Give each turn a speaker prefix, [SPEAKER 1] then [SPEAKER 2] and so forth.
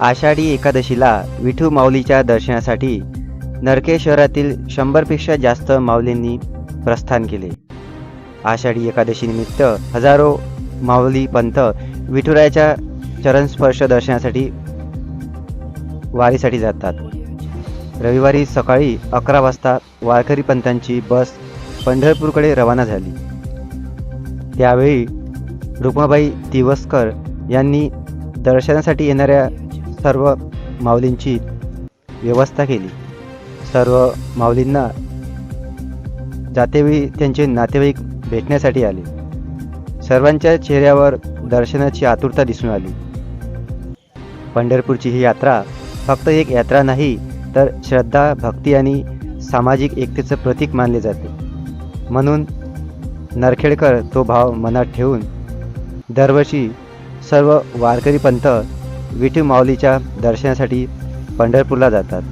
[SPEAKER 1] आषाढी एकादशीला विठू माऊलीच्या दर्शनासाठी नरके शहरातील शंभरपेक्षा जास्त माऊलींनी प्रस्थान केले. आषाढी एकादशीनिमित्त हजारो माऊली पंथ विठुरायाच्या चरणस्पर्श दर्शनासाठी वारीसाठी जातात. रविवारी सकाळी अकरा वाजता वारकरी पंथांची बस पंढरपूरकडे रवाना झाली. त्यावेळी रुक्माबाई दिवसकर यांनी दर्शनासाठी येणाऱ्या सर्व माऊलींची व्यवस्था केली. सर्व माऊलींना जातेवेळी त्यांचे नातेवाईक भेटण्यासाठी आले. सर्वांच्या चेहऱ्यावर दर्शनाची आतुरता दिसून आली. पंढरपूरची ही यात्रा फक्त एक यात्रा नाही तर श्रद्धा भक्ती आणि सामाजिक एकतेचं प्रतीक मानले जाते. म्हणून नरखेडकर तो भाव मनात ठेवून दरवर्षी सर्व वारकरी पंथ विठू माऊलीच्या दर्शनासाठी पंढरपूरला जातात.